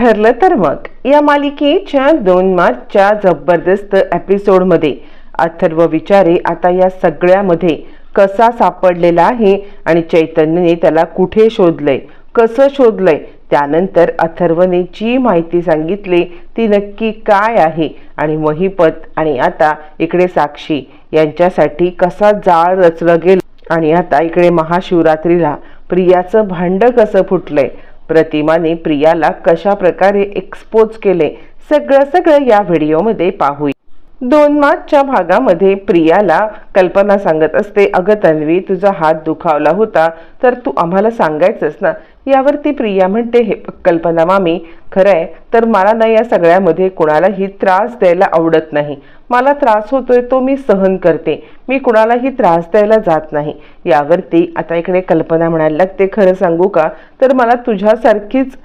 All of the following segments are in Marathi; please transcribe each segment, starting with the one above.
ठरलं तर मग. या मालिकेच्या दोन मार्चच्या जबरदस्त एपिसोडमध्ये अथर्व विचारे आता या सगळ्यामध्ये कसा सापडलेला आहे आणि चैतन्यने त्याला कुठे शोधलंय कसं शोधलंय त्यानंतर अथर्वने जी माहिती सांगितली ती नक्की काय आहे आणि महिपत आणि आता इकडे साक्षी यांच्यासाठी कसा जाळ रचलं गेलं आणि आता इकडे महाशिवरात्रीला प्रियाचं भांड कसं फुटलंय प्रतिमाने प्रियाला कशा प्रकारे एक्सपोज केले? सगळं सगळं या व्हिडिओमध्ये पाहूया. दोन मार्चच्या भागामध्ये प्रियाला कल्पना सांगत असते अगं तन्वी तुझा हात दुखावला होता तर तू आम्हाला सांगायचंस ना? यावरती प्रिया म्हणते हे कल्पना मामी खरं आहे तर मला ना या सगळ्यामध्ये कुणालाही त्रास द्यायला आवडत नाही. मला त्रास होतोय तो मी सहन करते. मी कुणालाही त्रास द्यायला जात नाही. यावरती आता इकडे कल्पना म्हणायला लागते खरं सांगू का? तर मला तुझ्यासारखीच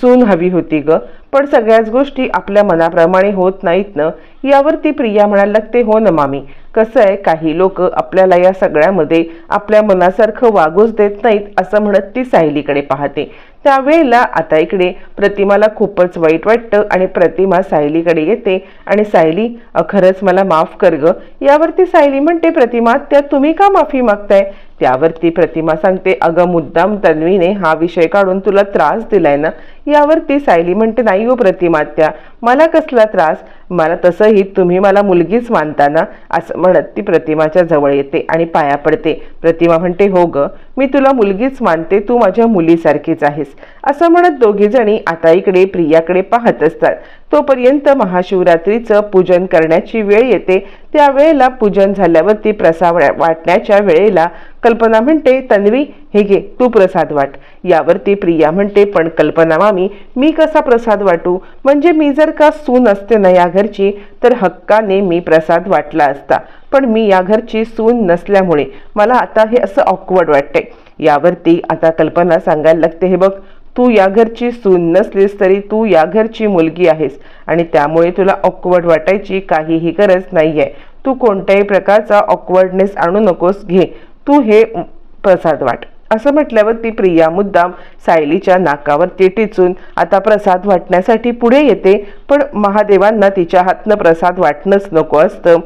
सून हवी होती ग. पण सगळ्याच गोष्टी आपल्या मनाप्रमाणे होत नाहीत ना. यावरती प्रिया म्हणायला लागते हो ना मामी कसं आहे काही लोक आपल्याला या सगळ्यामध्ये आपल्या मनासारखं वागूच देत नाहीत असं म्हणत ती सायलीकडे पाहते. त्यावेळेला आता इकडे प्रतिमाला खूपच वाईट वाटतं आणि प्रतिमा सायलीकडे येते आणि सायली खरंच मला माफ कर ग. यावरती सायली म्हणते प्रतिमा त्या तुम्ही का माफी मागताय? त्यावरती प्रतिमा सांगते अगं मुद्दाम तन्वीने हा विषय काढून तुला त्रास दिलाय ना? यावरती सायली म्हणते नाही हो प्रतिमा त्या मला कसला त्रास? मला तसंही तुम्ही मला मुलगीच मानता ना असं म्हणत ती प्रतिमाच्या जवळ येते आणि पाया पडते. प्रतिमा म्हणते हो ग मी तुला मुलगीच मानते तू माझ्या मुलीसारखीच आहेस. असं म्हणत दोघी जणी आता इकडे प्रियाकडे पाहत असतात. तोपर्यंत महाशिवरात्रीचं पूजन करण्याची वेळ येते. त्यावेळेला पूजन झाल्यावरती प्रसाद वाटण्याच्या वेळेला कल्पना म्हणते तन्वी हे घे तू प्रसाद वाट. यावरती प्रिया म्हणते पण कल्पना मामी मी कसा प्रसाद वाटू? म्हणजे मी जर का सून असते ना या घरची तर हक्काने मी प्रसाद वाटला असता. पण मी या घरची सून नसल्यामुळे मला आता हे असं ऑकवर्ड वाटते यावरती आता कल्पना सांगायला लागते हे बघ तू या घरची सून नसलीस तरी तू या घरची मुलगी आहेस. आणि त्यामुळे तुला ऑकवर्ड वाटायची काहीही गरज नाही आहे तू कोणत्याही प्रकारचा ऑकवर्डनेस आणू नकोस घे. तू हे प्रसाद वाट. असं म्हटल्यावर ती प्रिया मुद्दाम सायलीच्या नाकावरती टिचून आता प्रसाद वाटण्यासाठी पुढे येते पण महादेवांना तिच्या हातनं प्रसाद वाटणंच नको असतं.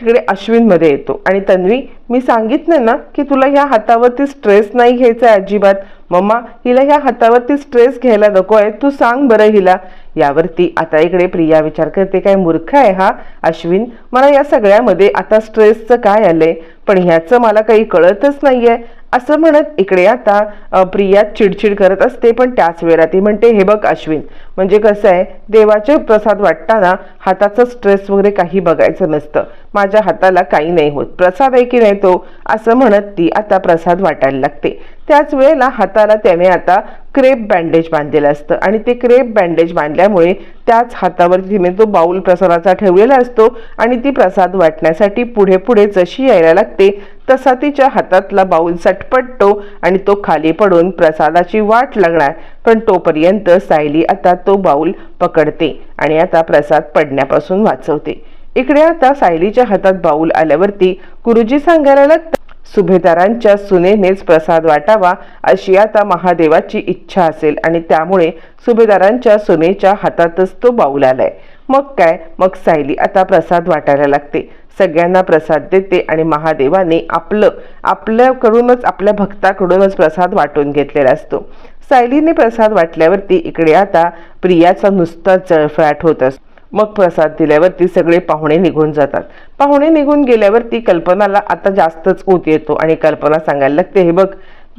तिकडे अश्विनमध्ये येतो. आणि तन्वी मी सांगितलं ना की तुला ह्या हातावरती स्ट्रेस नाही घ्यायचा आहे अजिबात. मम्मा हिला ह्या हातावरती स्ट्रेस घ्यायला नको आहे. तू सांग बरं हिला. यावरती आता इकडे प्रिया विचार करते काय मूर्ख आहे हा अश्विन? मला या सगळ्यामध्ये आता स्ट्रेसचं काय आलंय? पण ह्याचं मला काही कळतच नाहीये. असं म्हणत इकडे आता प्रिया चिडचिड करत असते पण त्याच वेळेला ती म्हणते हे बघ अश्विन म्हणजे कसं आहे देवाचे प्रसाद वाटताना हाताचं स्ट्रेस वगैरे काही बघायचं नसतं. माझ्या हाताला काही नाही होत. प्रसाद आहे की नाही तो? असं म्हणत ती आता प्रसाद वाटायला लागते. त्याच वेळेला हाताला त्याने आता क्रेप बँडेज बांधलेलं असतं. आणि ते क्रेप बँडेज बांधल्यामुळे त्याच हातावर तिने तो बाऊल प्रसादाचा ठेवलेला असतो आणि ती प्रसाद वाटण्यासाठी पुढे पुढे जशी यायला लागते तसा तिच्या हातातला बाऊल सटपटतो आणि तो खाली पडून प्रसादाची वाट लागणार. पण तोपर्यंत सायली आता तो बाऊल पकडते आणि आता प्रसाद पडण्यापासून वाचवते. इकडे आता सायलीच्या हातात बाऊल आल्यावरती गुरुजी सांगायला लागतात सुभेदारांच्या सुनेनेच प्रसाद वाटावा अशी आता महादेवाची इच्छा असेल आणि त्यामुळे सुभेदारांच्या सुनेच्या हातातच तो बाऊल आलाय. मग काय? मग सायली आता प्रसाद वाटायला लागते. सगळ्यांना प्रसाद देते आणि महादेवाने आपलं आपल्याकडूनच आपल्या भक्ताकडूनच प्रसाद वाटून घेतलेला असतो. सायलीने प्रसाद वाटल्यावरती इकडे आता प्रियाचा नुसता जळफळाट होत असतो. मग प्रसाद दिल्यावरती सगळे पाहुणे निघून जातात. पाहुणे निघून गेल्यावरती कल्पनाला आता जास्तच ऊत येतो आणि कल्पना सांगायला लागते हे बघ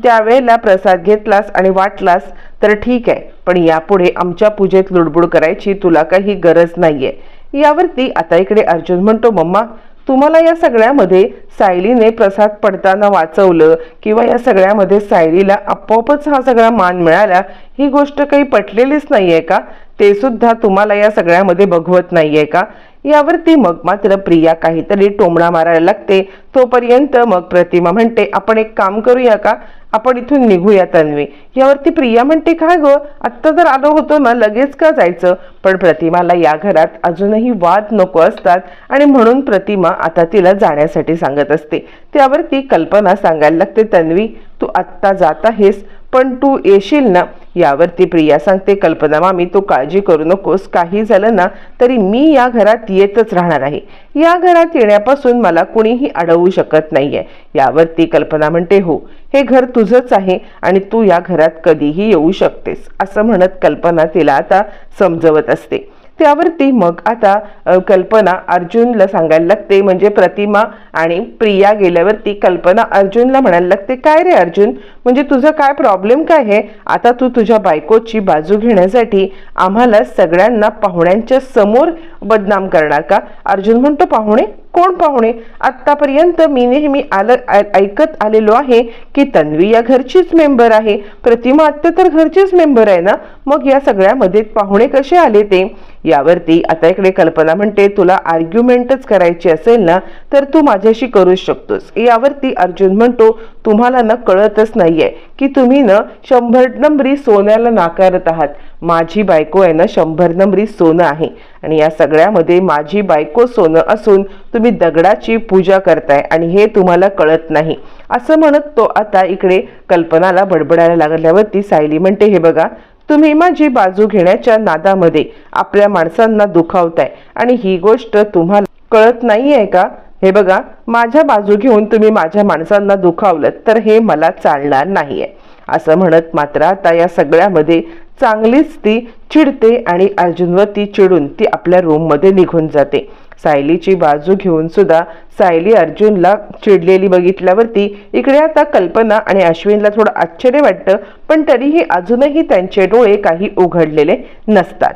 त्यावेळेला प्रसाद घेतलास आणि वाटलास तर ठीक आहे पण यापुढे आमच्या पूजेत लुडबुड करायची तुला काही गरज नाहीये. यावरती आता इकडे अर्जुन म्हणतो मम्मा तुम्हाला या सगळ्यामध्ये सायलीने प्रसाद पडताना वाचवलं किंवा या सगळ्यामध्ये सायलीला आपोआपच हा सगळा मान मिळाला ही गोष्ट काही पटलेलीच नाहीये का? ते सुद्धा तुम्हाला या सगळ्यामध्ये बघवत नाहीये का? यावरती मग मात्र प्रिया काहीतरी टोमणा मारायला लागते. तोपर्यंत मग प्रतिमा म्हणते आपण एक काम करूया का? आपण इथून निघूया तन्वी. यावरती प्रिया म्हणते काय ग? आत्ता जर आलो होतो ना लगेच का जायचं? पण प्रतिमाला या घरात अजूनही वाद नको असतात आणि म्हणून प्रतिमा आता तिला जाण्यासाठी सांगत असते. त्यावरती कल्पना सांगायला लागते तन्वी तू आत्ता जात आहेस. पण तू येशील ना? यावरती प्रिया सांगते कल्पना मामी तू काळजी करू नकोस. काही झालं ना तरी मी या घरात येतच राहणार आहे. या घरात येण्यापासून मला कुणीही अडवू शकत नाहीये. यावरती कल्पना म्हणते हो हे घर तुझंच आहे आणि तू या घरात कधीही येऊ शकतेस. असं म्हणत कल्पना तिला आता समजवत असते. त्यावरती मग आता कल्पना अर्जुनला सांगायला लागते. म्हणजे प्रतिमा आणि प्रिया गेल्यावरती कल्पना अर्जुनला म्हणायला लागते काय रे अर्जुन? म्हणजे तुझं काय प्रॉब्लेम काय आहे? आता तू तुझ्या बायकोची बाजू घेण्यासाठी आम्हाला सगळ्यांना पाहुण्यांच्या समोर बदनाम करणार का? अर्जुन म्हणतो पाहुणे कोण पाहुणे? आतापर्यंत मी नेहमी आलं ऐकत आलेलो आहे की तन्वी या घरचीच मेंबर आहे. प्रतिमा आत्या तर घरचीच मेंबर आहे ना? मग या सगळ्यामध्ये पाहुणे कसे आले ते? यावरती आता इकडे कल्पना म्हणते तुला आर्ग्युमेंटच करायची असेल ना तर तू माझ्याशी करूच शकतोस. यावरती अर्जुन म्हणतो तुम्हाला ना कळतच नाहीये की तुम्ही ना शंभर नंबरी सोन्याला नाकारत आहात. माझी बायको आहे ना शंभर नंबरी सोनं आहे. आणि या सगळ्यामध्ये माझी बायको सोनं असून तुम्ही दगडाची पूजा करताय आणि हे तुम्हाला कळत नाही. असं म्हणत तो आता इकडे कल्पनाला बडबडायला लागल्यावरती सायली म्हणते हे बघा तुम्ही माझी बाजू घेण्याच्या नादामध्ये आपल्या माणसांना दुखावताय आणि ही गोष्ट तुम्हाला कळत नाही आहे का? हे बघा माझ्या बाजू घेऊन तुम्ही माझ्या माणसांना दुखावलं तर हे मला चालणार नाहीये. असं म्हणत मात्र आता या सगळ्यामध्ये चांगलीच ती चिडते आणि अर्जुनवर ती चिडून ती आपल्या रूममध्ये निघून जाते. सायलीची बाजू घेऊन सुद्धा सायली अर्जुनला चिडलेली बघितल्यावरती इकडे आता कल्पना आणि अश्विनला थोडं आश्चर्य वाटतं पण तरीही अजूनही त्यांचे डोळे काही उघडलेले नसतात.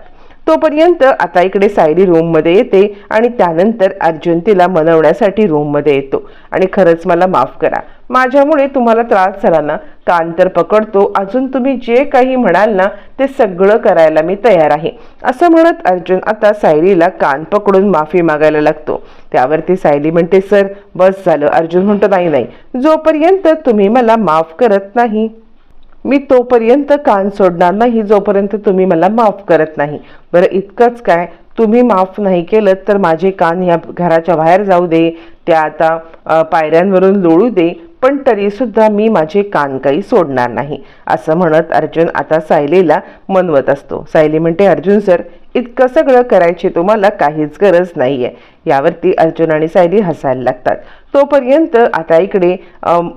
तोपर्यंत आता इकडे सायली रूममध्ये येते आणि त्यानंतर अर्जुन तिला मनवण्यासाठी रूममध्ये येतो. आणि खरंच मला माफ करा. माझ्यामुळे तुम्हाला त्रास झाला ना? कान तर पकडतो. अजून तुम्ही जे काही म्हणाल ना ते सगळं करायला मी तयार आहे. असं म्हणत अर्जुन आता सायलीला कान पकडून माफी मागायला लागतो. त्यावरती सायली म्हणते सर बस झालं. अर्जुन म्हणतो नाही नाही. जोपर्यंत तुम्ही मला माफ करत नाही मी तोपर्यंत कान सोडणार नाही जोपर्यंत तुम्ही मला माफ करत नाही. बरं इतकंच काय? तुम्ही माफ नाही केलं तर माझे कान ह्या घराच्या बाहेर जाऊ दे त्या आता पायऱ्यांवरून लोळू दे पण तरीसुद्धा मी माझे कान काही सोडणार नाही असं म्हणत अर्जुन आता सायलीला मनवत असतो. सायली म्हणते अर्जुन सर इतकं सगळं करायची तुम्हाला काहीच गरज नाही आहे यावरती अर्जुन आणि सायली हसायला लागतात. तोपर्यंत आता इकडे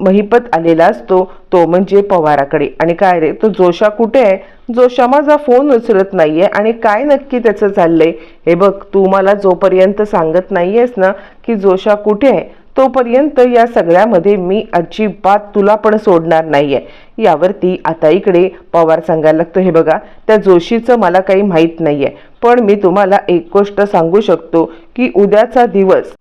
महिपत आलेला असतो तो म्हणजे पवाराकडे. आणि काय रे तो जोशा कुठे आहे? जोशा माझा फोन उचलत नाहीये आणि काय नक्की त्याचं चाललंय? हे बघ तू मला जोपर्यंत सांगत नाहीयेस ना की जोशा कुठे आहे तोपर्यंत या सगळ्यामध्ये मी अजिबात तुला पण सोडणार नाहीये. यावरती आता इकडे पवार सांगायला लागतो हे बघा त्या जोशीचं मला काही माहीत नाहीये. पण मी तुम्हाला एक गोष्ट सांगू शकतो की उद्याचा दिवस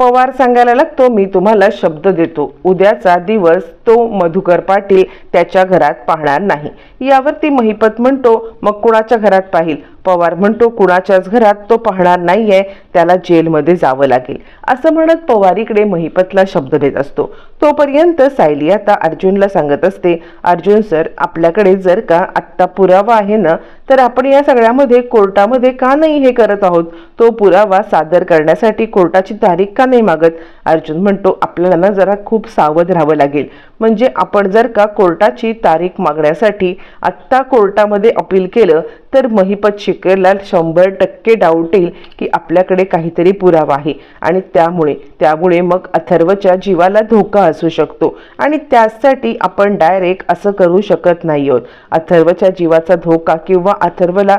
पवार सांगायला लागतो मी तुम्हाला शब्द देतो. उद्याचा दिवस तो मधुकर पाटील त्याच्या घरात पाहणार नाही. यावरती महिपत म्हणतो मग कुणाच्या घरात पाहिल? पवार म्हणतो कुणाच्याच घरात तो पाहणार नाहीये त्याला जेलमध्ये जावं लागेल. असं म्हणत पवारीकडे महिपतला शब्द देत असतो. तोपर्यंत सायली आता अर्जुनला सांगत असते अर्जुन सर आपल्याकडे जर का आत्ता पुरावा आहे ना तर आपण या सगळ्यामध्ये कोर्टामध्ये का नाही हे करत आहोत? तो पुरावा सादर करण्यासाठी कोर्टाची तारीख का नाही मागत? अर्जुन म्हणतो आपल्याला ना जरा खूप सावध राहावं लागेल. म्हणजे आपण जर का कोर्टाची तारीख मागण्यासाठी आत्ता कोर्टामध्ये अपील केलं तर महिपतची शिकेला शंभर टक्के डाऊट येईल की आपल्याकडे काहीतरी पुरावा आहे. आणि त्यामुळे त्यामुळे मग अथर्वच्या जीवाला धोका असू शकतो. आणि त्यासाठी आपण डायरेक्ट असं करू शकत नाही आहोत. अथर्वच्या जीवाचा धोका किंवा अथर्वला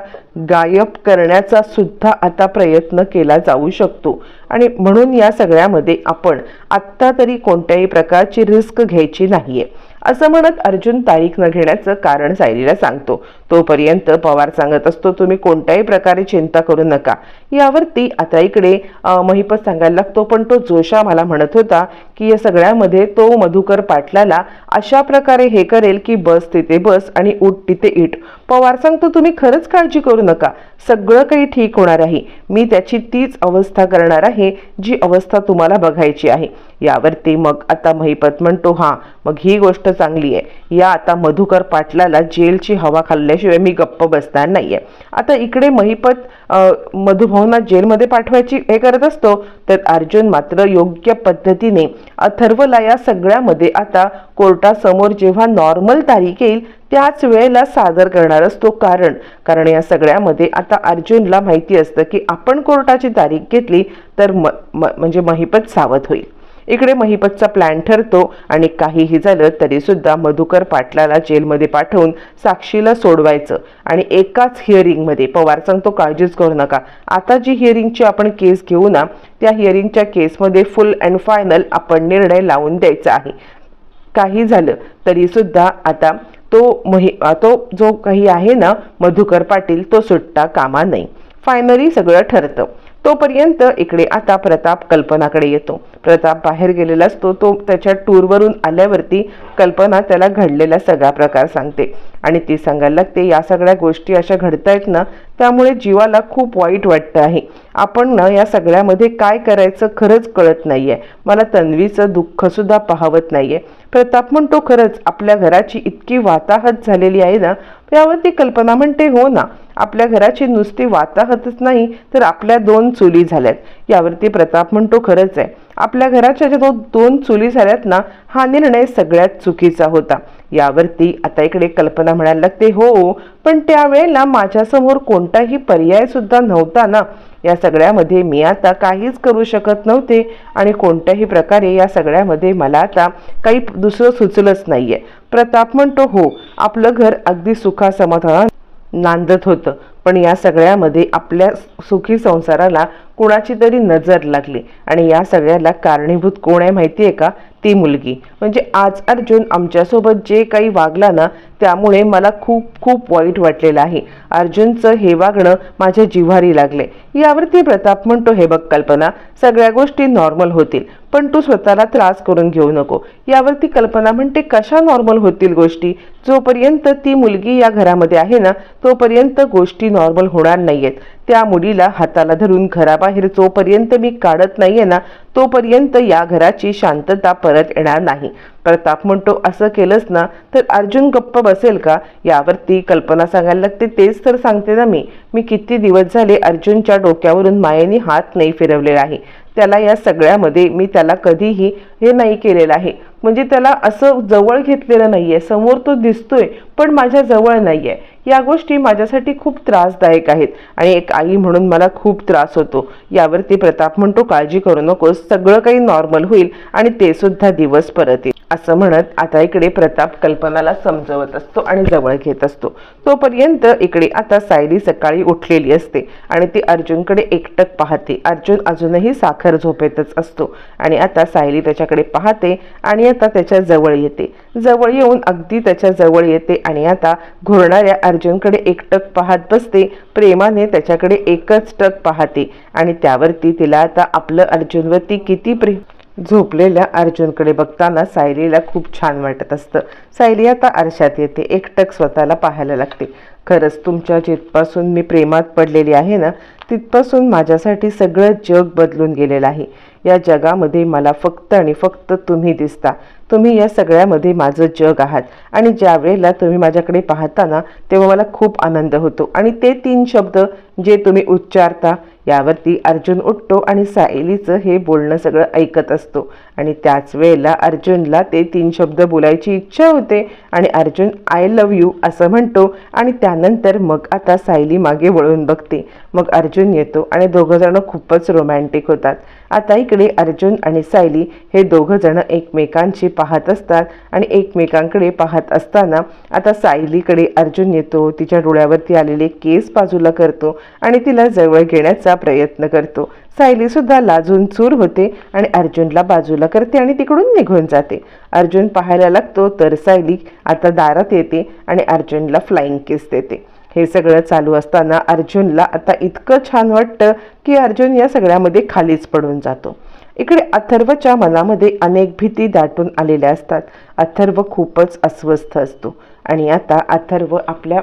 गायब करण्याचा सुद्धा आता प्रयत्न केला जाऊ शकतो. आणि म्हणून या सगळ्यामध्ये आपण आत्ता तरी कोणत्याही प्रकारची रिस्क घ्यायची नाहीये. असं म्हणत अर्जुन तारीख न घेण्याचं कारण सायलीला सांगतो. तोपर्यंत पवार सांगत असतो तुम्ही कोणत्याही प्रकारे चिंता करू नका. यावरती आता इकडे महिपत सांगायला लागतो पण तो जोशा मला म्हणत होता की या सगळ्यामध्ये तो मधुकर पाटलाला अशा प्रकारे हे करेल की बस तिथे बस आणि उठ तिथे इट पवार सांगतो तुम्ही खरंच काळजी करू नका. सगळं काही ठीक होणार आहे. मी त्याची तीच अवस्था करणार आहे जी अवस्था तुम्हाला बघायची आहे. यावरती मग आता महिपत म्हणतो हा मग ही गोष्ट चांगली आहे. या आता मधुकर पाटलाला जेलची हवा खाल्ल्याशिवाय मी गप्प बसणार नाहीये. आता इकडे महिपत अ, जेलमध्ये पाठवायची हे करत असतो तर अर्जुन मात्र योग्य पद्धतीने अथर्वला या सगळ्यामध्ये आता कोर्टासमोर जेव्हा नॉर्मल तारीख येईल त्याच वेळेला सादर करणार असतो. कारण कारण या सगळ्यामध्ये आता अर्जुनला माहिती असतं की आपण कोर्टाची तारीख घेतली तर म म- म्हणजे महिपत सावध होईल. इकडे महिपतचा प्लॅन ठरतो आणि काहीही झालं तरीसुद्धा मधुकर पाटलाला जेलमध्ये पाठवून साक्षीला सोडवायचं. आणि एकाच हिअरिंगमध्ये पवार सांगतो काळजीच करू नका. आता जी हिअरिंगची आपण केस घेऊ ना त्या हिअरिंगच्या केसमध्ये फुल अँड फायनल आपण निर्णय लावून द्यायचा आहे. काही झालं तरीसुद्धा आता तो महि तो जो काही आहे ना मधुकर पाटील तो सुट्टा कामा नाही. फायनली सगळं ठरतं. तोपर्यंत इकडे आता प्रताप कल्पनाकडे येतो. प्रताप बाहेर गेलेला असतो. तो त्याच्या टूरवरून आल्यावरती कल्पना त्याला घडलेला सगळा प्रकार सांगते. आणि ती सांगायला लागते या सगळ्या गोष्टी अशा घडतायत ना त्यामुळे जीवाला खूप वाईट वाटतं आहे. आपण ना या सगळ्यामध्ये काय करायचं खरंच कळत नाहीये. मला तन्वीचं दुःखसुद्धा पाहवत नाहीये. प्रताप म्हणतो खरंच आपल्या घराची इतकी वाताहत झालेली आहे ना यावरती कल्पना म्हणते हो ना आपल्या घराची नुसती वाताहतच नाही तर आपल्या दोन चुली झाल्यात. यावरती प्रताप म्हणतो खरंच आहे. आपल्या घराच्या ज्या दोन चुली झाल्यात ना हा निर्णय सगळ्यात चुकीचा होता. यावरती आता इकडे कल्पना म्हणायला लागते हो पण त्यावेळेला माझ्यासमोर कोणताही पर्याय सुद्धा नव्हता ना. या सगळ्यामध्ये मी आता काहीच करू शकत नव्हते आणि कोणत्याही प्रकारे या सगळ्यामध्ये मला आता काही दुसरं सुचलंच नाहीये. प्रताप म्हणतो हो आपलं घर अगदी सुखासमाधानात नांदत होतं पण या सगळ्यामध्ये आपल्या सुखी संसाराला कुणाची तरी नजर लागली. आणि या सगळ्याला कारणीभूत कोण आहे माहिती आहे का? ती मुलगी. म्हणजे आज अर्जुन आमच्यासोबत जे काही वागला ना त्यामुळे मला खूप खूप वाईट वाटलेलं आहे. अर्जुनचं हे वागणं माझ्या जिव्हारी लागले. यावरती प्रताप म्हणतो हे बघ कल्पना सगळ्या गोष्टी नॉर्मल होतील पण तू स्वतःला त्रास करून घेऊ नको. यावरती कल्पना म्हणते कशा नॉर्मल होतील गोष्टी? जोपर्यंत ती मुलगी या घरामध्ये आहे ना तोपर्यंत गोष्टी नॉर्मल होणार नाहीयेत. त्या मुलीला हाताला धरून घराबाहेर जोपर्यंत मी काढत नाहीये ना तोपर्यंत या घराची शांतता परत येणार नाही. प्रताप म्हणतो असं केलंच ना तर अर्जुन गप्प बसेल का? यावरती कल्पना सांगायला लागते तेच तर सांगते ना मी. मी किती दिवस झाले अर्जुनच्या डोक्यावरून मायेने हात नाही फिरवलेला आहे. त्याला या सगळ्यामध्ये मी त्याला कधीही हे नाही केलेलं आहे. म्हणजे त्याला असं जवळ घेतलेलं नाहीये समोर तो दिसतोय पण माझ्या जवळ नाहीये. या गोष्टी माझ्यासाठी खूप त्रासदायक आहेत आणि एक आई म्हणून मला खूप त्रास होतो. यावरती प्रताप म्हणतो काळजी करू नकोस सगळं काही नॉर्मल होईल आणि ते सुद्धा दिवस परत येईल असं म्हणत आता इकडे प्रताप कल्पनाला समजवत असतो आणि जवळ घेत असतो. तोपर्यंत इकडे आता सायली सकाळी उठलेली असते आणि ती अर्जुनकडे एकटक पाहते. अर्जुन अजूनही साखर झोपेतच असतो आणि आता सायली त्याच्याकडे पाहते आणि आता त्याच्याजवळ येते. जवळ येऊन अगदी त्याच्याजवळ येते आणि आता घुरणाऱ्या अर्जुनकडे एकटक पाहत बसते. प्रेमाने त्याच्याकडे एकच टक पाहते आणि त्यावरती तिला आता आपलं अर्जुनवरती किती प्रेम. झोपलेल्या अर्जुनकडे बघताना सायलीला खूप छान वाटत असतं. सायली आता आरशात येते. एकटक स्वतःला पाहायला लागते. खरंच तुमच्या जिथपासून मी प्रेमात पडलेली आहे ना तिथपासून माझ्यासाठी सगळं जग बदलून गेलेलं आहे. या जगामध्ये मला फक्त आणि फक्त तुम्ही दिसता. तुम्ही या सगळ्यामध्ये माझं जग आहात. आणि ज्या वेळेला तुम्ही माझ्याकडे पाहता ना तेव्हा मला खूप आनंद होतो. आणि ते तीन शब्द जे तुम्ही उच्चारता यावरती अर्जुन उठतो आणि सायलीचं हे बोलणं सगळं ऐकत असतो. आणि त्याच वेळेला अर्जुनला ते तीन शब्द बोलायची इच्छा होते आणि अर्जुन आय लव्ह यू असं म्हणतो. आणि त्यानंतर मग आता सायली मागे वळून बघते. मग अर्जुन येतो आणि दोघं जण खूपच रोमॅन्टिक होतात. आता इकडे अर्जुन आणि सायली हे दोघं जण एकमेकांची पाहत असतात आणि एकमेकांकडे पाहत असताना आता सायलीकडे अर्जुन येतो तिच्या डोळ्यावरती आलेले केस बाजूला करतो आणि तिला जवळ घेण्याचा प्रयत्न करतो. सायलीसुद्धा लाजून चूर होते आणि अर्जुनला बाजूला करते आणि तिकडून निघून जाते. अर्जुन पाहायला लागतो तर सायली आता दारात येते आणि अर्जुनला फ्लाइंग किस देते. हे सगळं चालू असताना अर्जुनला आता इतकं छान वाटतं की अर्जुन या सगळ्यामध्ये खालीच पडून जातो. इकडे अथर्वच्या मनामध्ये अनेक भीती दाटून आलेल्या असतात. अथर्व खूपच अस्वस्थ असतो. आणि आता अथर्व आपल्या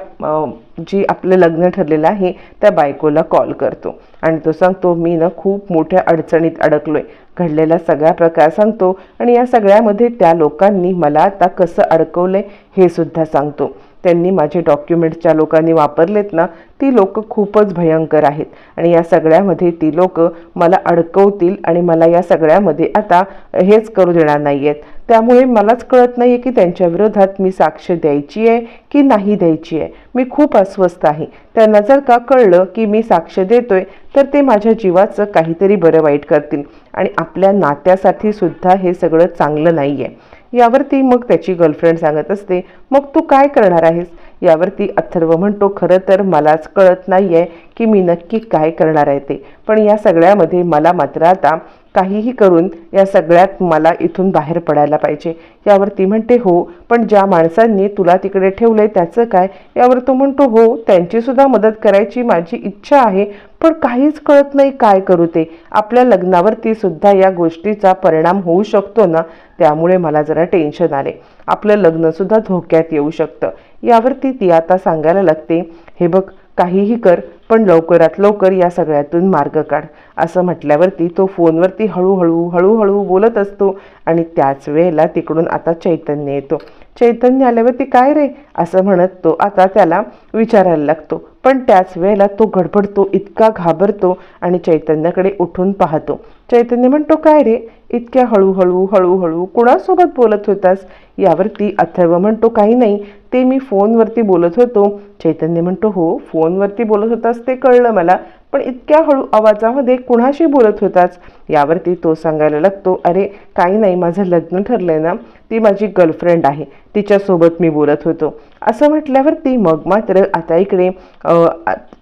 जी आपलं लग्न ठरलेलं आहे त्या बायकोला कॉल करतो. आणि तो सांगतो मी ना खूप मोठ्या अडचणीत अडकलोय. घडलेला सगळा प्रकार सांगतो. आणि या सगळ्यामध्ये त्या लोकांनी मला आता कसं अडकवलंय हे सुद्धा सांगतो. त्यांनी माझे डॉक्युमेंटच्या लोकांनी वापरलेत ना ती लोक खूपच भयंकर आहेत. आणि या सगळ्यामध्ये ती लोक मला अडकवतील आणि मला या सगळ्यामध्ये आता हेच करू देणार नाही आहेत त्यामुळे मलाच कळत नाही आहे की त्यांच्या विरोधात मी साक्ष द्यायची आहे की नाही द्यायची आहे. मी खूप अस्वस्थ आहे. त्यांना जर का कळलं की मी साक्ष देतोय तर ते माझ्या जीवाचं काहीतरी बरं वाईट करतील. आणि आपल्या नात्यासाठी सुद्धा हे सगळं चांगलं नाही आहे यावरती मग त्याची गर्लफ्रेंड सांगत असते मग तू काय करणार आहेस? यावरती अथर्व म्हणतो खरं तर मलाच कळत नाही आहे की मी नक्की काय करणार आहे ते. पण या सगळ्यामध्ये मला मात्र आता काहीही करून या सगळ्यात मला इथून बाहेर पडायला पाहिजे. यावर ती म्हणते हो पण ज्या माणसांनी तुला तिकडे ठेवलं आहे त्याचं काय? यावर तो म्हणतो हो त्यांचीसुद्धा मदत करायची माझी इच्छा आहे पण काहीच कळत नाही काय करू ते. आपल्या लग्नावरती सुद्धा या गोष्टीचा परिणाम होऊ शकतो ना? त्यामुळे मला जरा टेन्शन आले. आपलं लग्नसुद्धा धोक्यात येऊ शकतं. यावरती ती आता सांगायला लागते हे बघ काहीही कर पण लवकरात लवकर या सगळ्यातून मार्ग काढ. असं म्हटल्यावरती तो फोनवरती हळूहळू हळूहळू बोलत असतो आणि त्याच वेळेला तिकडून आता चैतन्य येतो. चैतन्य आल्यावरती काय रे? असं म्हणत तो आता त्याला विचारायला लागतो. पण त्याच वेळेला तो गडबडतो इतका घाबरतो आणि चैतन्याकडे उठून पाहतो. चैतन्य म्हणतो काय रे? इतक्या हळूहळू हळूहळू कुणासोबत बोलत होतास? यावरती अथर्व म्हणतो काही नाही ते मी फोनवरती बोलत होतो. चैतन्य म्हणतो हो फोनवरती बोलत होतास ते कळलं मला. पण इतक्या हळू आवाजामध्ये कुणाशी बोलत होताच यावरती तो सांगायला लागतो अरे काही नाही माझं लग्न ठरलंय ना ती माझी गर्लफ्रेंड आहे तिच्यासोबत मी बोलत होतो. असं म्हटल्यावरती मग मात्र आता इकडे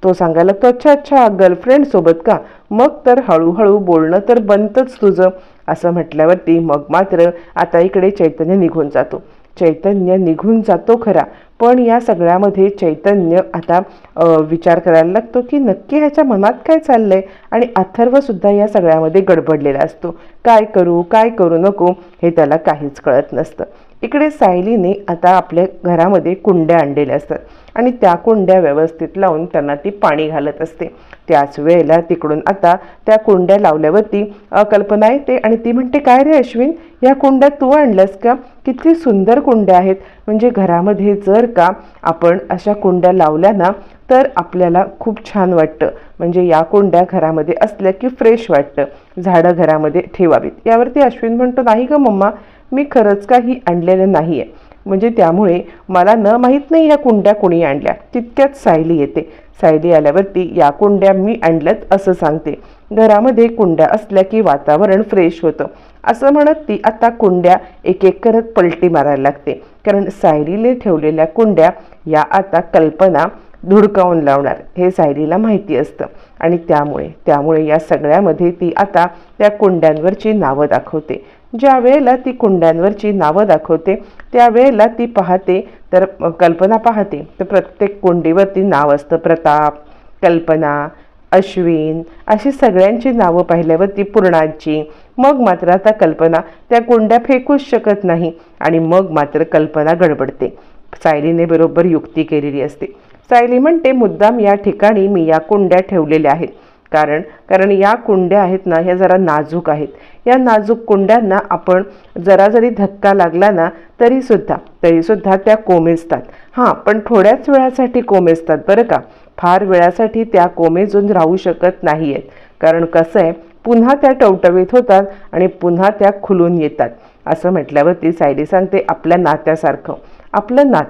तो सांगायला लागतो अच्छा अच्छा गर्लफ्रेंडसोबत का? मग तर हळूहळू बोलणं तर बनतंच तुझं असं म्हटल्यावरती मग मात्र आता इकडे चैतन्य निघून जातो. चैतन्य निघून जातो खरा. पण या सगळ्यामध्ये चैतन्य आता विचार करायला लागतो की नक्की ह्याच्या मनात काय चाललं आहे आणि अथर्वसुद्धा या सगळ्यामध्ये गडबडलेला असतो. काय करू काय करू नको हे त्याला काहीच कळत नसतं. इकडे सायलीने आता आपल्या घरामध्ये कुंड्या आणलेल्या असतात. आणि त्या कुंड्या व्यवस्थित लावून त्यांना ती पाणी घालत असते. त्याच वेळेला तिकडून आता त्या कुंड्या लावल्यावरती कल्पना येते आणि ती म्हणते काय रे अश्विन या कुंड्या तू आणलंस का? किती सुंदर कुंड्या आहेत. म्हणजे घरामध्ये जर का आपण अशा कुंड्या लावल्या ना तर आपल्याला खूप छान वाटतं. म्हणजे या कुंड्या घरामध्ये असल्या की फ्रेश वाटतं. झाडं घरामध्ये ठेवावीत. यावरती अश्विन म्हणतो नाही गं मम्मा मी खरंच काही आणलेलं नाही आहे म्हणजे त्यामुळे मला न माहीत नाही या कुंड्या कोणी आणल्या. तितक्यात सायली येते. सायली आल्यावरती या कुंड्या मी आणल्यात असं सांगते. घरामध्ये कुंड्या असल्या की वातावरण फ्रेश होतं. असं म्हणत ती आता कुंड्या एक एक करत पलटी मारायला लागते. कारण सायलीने ठेवलेल्या कुंड्या या आता कल्पना धुडकावून लावणार. हे सायलीला माहिती असतं. आणि त्यामुळे त्यामुळे या सगळ्यामध्ये ती आता त्या कुंड्यांवरची नावं दाखवते. ज्या वेळेला ती कुंड्यांवरची नावं दाखवते त्यावेळेला ती पाहते तर कल्पना पाहते. तर प्रत्येक कुंडीवरती नाव असतं प्रताप कल्पना अश्विन अशी सगळ्यांची नावं पाहिल्यावरती पूर्णाची. मग मात्र आता कल्पना त्या कुंड्या फेकूच शकत नाही आणि मग मात्र कल्पना गडबडते. सायलीने बरोबर युक्ती केलेली असते. सायली म्हणते मुद्दाम या ठिकाणी मी या कुंड्या ठेवलेल्या आहेत. कारण कारण या कुंड्या आहेत ना ह्या जरा नाजूक आहेत. या नाजूक कुंड्यांना आपण जरा जरी धक्का लागला ना तरीसुद्धा तरीसुद्धा त्या कोमेजतात. हां पण थोड्याच वेळासाठी कोमेजतात बरं का. फार वेळासाठी त्या कोमेजून राहू शकत नाही आहेत कारण कसं आहे पुन्हा त्या टवटवीत होतात आणि पुन्हा त्या खुलून येतात. असं म्हटल्यावर ती सायली सांगते आपल्या नात्यासारखं. आपलं नात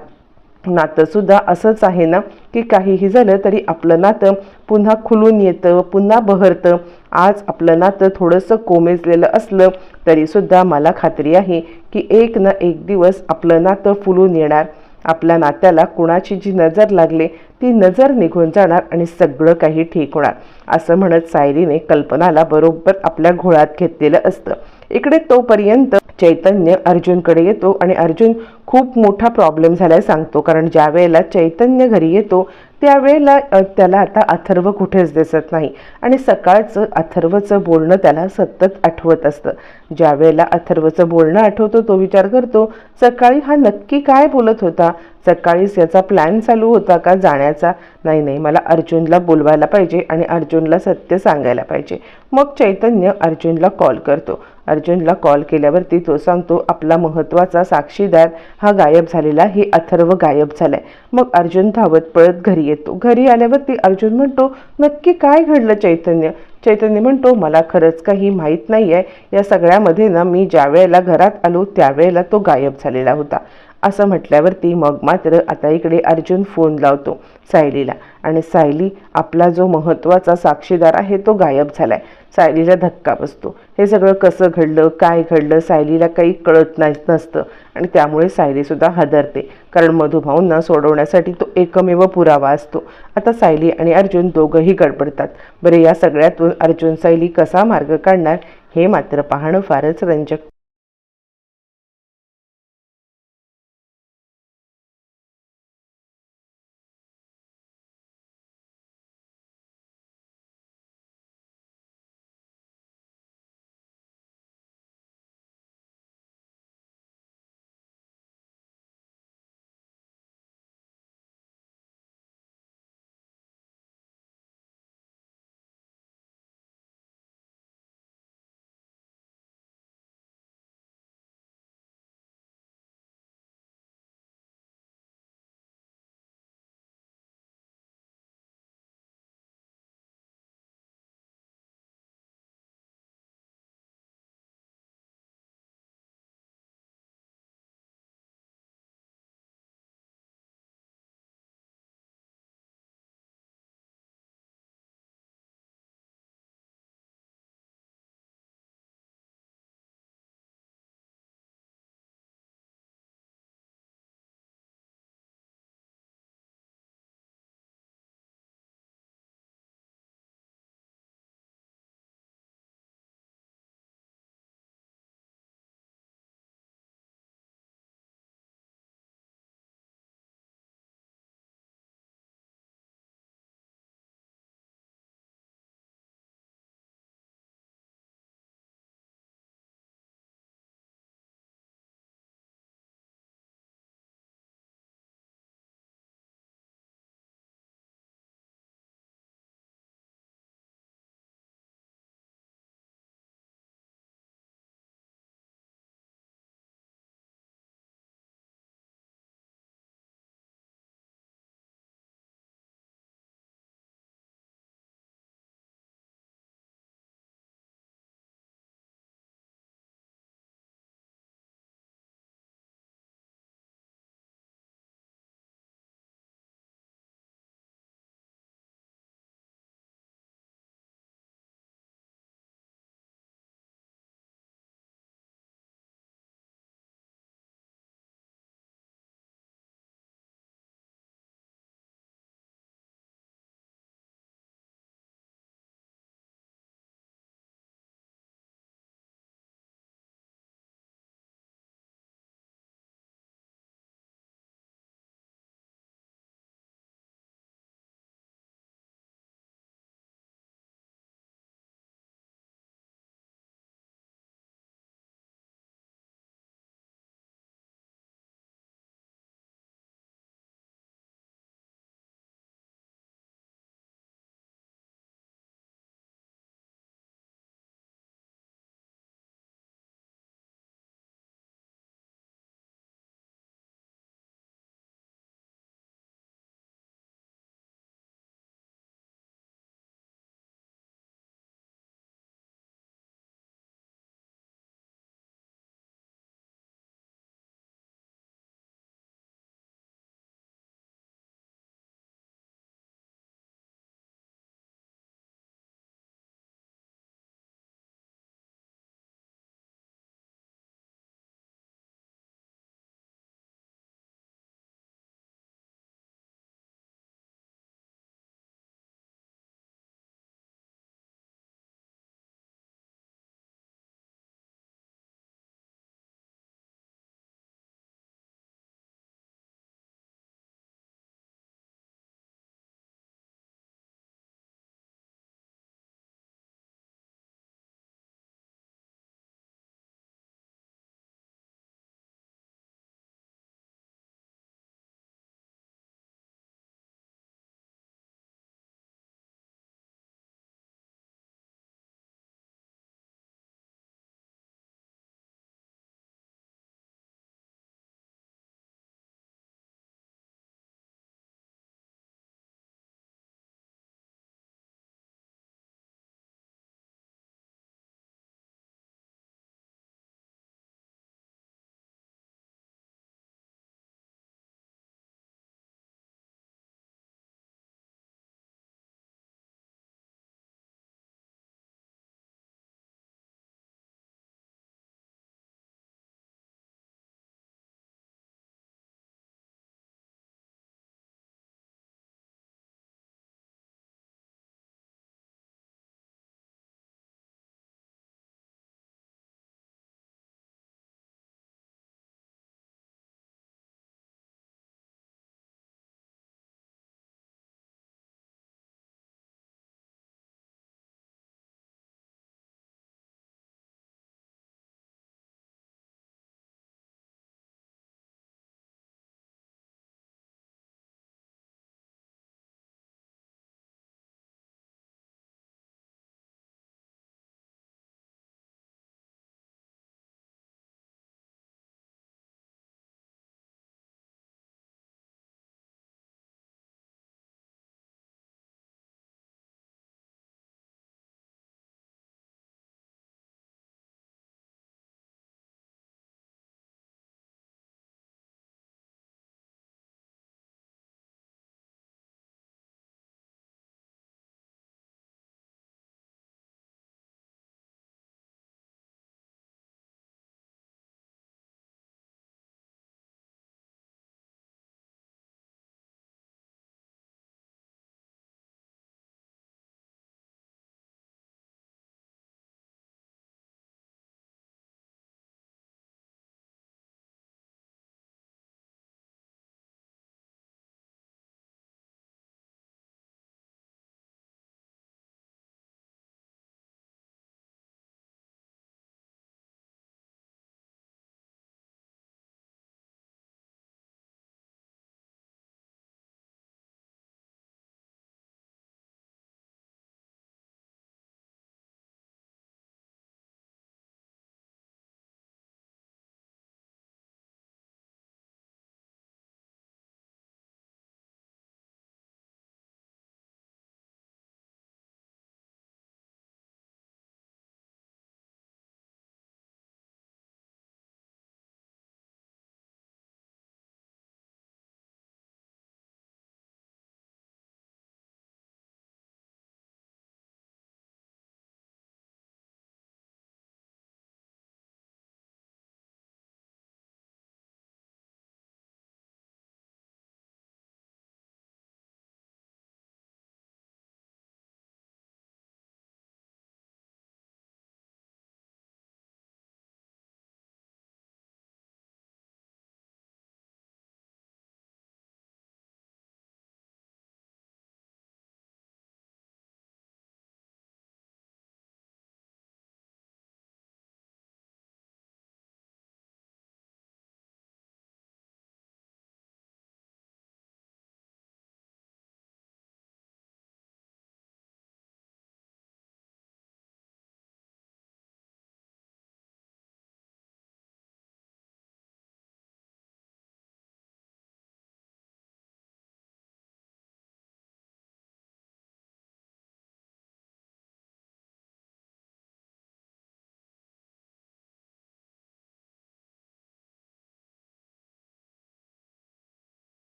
नातंसुद्धा असंच आहे ना की काहीही झालं तरी आपलं नातं पुन्हा खुलून येतं पुन्हा बहरतं. आज आपलं नातं थोडंसं कोमेजलेलं असलं तरीसुद्धा मला खात्री आहे की एक ना एक दिवस आपलं नातं फुलून येणार. आपल्या नात्याला कुणाची जी नजर लागले ती नजर निघून जाणार आणि सगळं काही ठीक होणार. असं म्हणत सायरीने कल्पनाला बरोबर आपल्या घोळात घेतलेलं असतं. इकडे तोपर्यंत चैतन्य अर्जुनकडे येतो आणि अर्जुन खूप मोठा प्रॉब्लेम झालाय सांगतो. कारण ज्या वेळेला चैतन्य घरी येतो त्यावेळेला त्याला आता अथर्व कुठेच दिसत नाही. आणि सकाळचं अथर्वचं बोलणं त्याला सतत आठवत असतं. ज्या वेळेला अथर्वचं बोलणं आठवतो तो विचार करतो सकाळी हा नक्की काय बोलत होता? सकाळीच याचा प्लॅन चालू होता का जाण्याचा? नाही नाही मला अर्जुनला बोलवायला पाहिजे आणि अर्जुनला सत्य सांगायला पाहिजे. मग चैतन्य अर्जुनला कॉल करतो. अर्जुनला कॉल केल्यावरती तो सांगतो आपला महत्त्वाचा साक्षीदार हा गायब झालेला हे अथर्व गायब झालाय. मग अर्जुन धावत पळत घरी येतो. घरी आल्यावरती अर्जुन म्हणतो नक्की काय घडलं चैतन्य? चैतन्य म्हणतो मला खरंच काही माहीत नाही आहे या सगळ्यामध्ये ना मी ज्या वेळेला घरात आलो त्यावेळेला तो गायब झालेला होता. असं म्हटल्यावरती मग मात्र आता इकडे अर्जुन फोन लावतो सायलीला. आणि सायली आपला जो महत्त्वाचा साक्षीदार आहे तो गायब झाला आहे सायलीला धक्का बसतो. हे सगळं कसं घडलं काय घडलं सायलीला काही कळत नाही नसतं. आणि त्यामुळे सायलीसुद्धा हादरते. कारण मधुभाऊंना सोडवण्यासाठी तो एकमेव पुरावा असतो. आता सायली आणि अर्जुन दोघंही गडबडतात. बरे या सगळ्यातून अर्जुन सायली कसा मार्ग काढणार हे मात्र पाहणं फारच रंजक.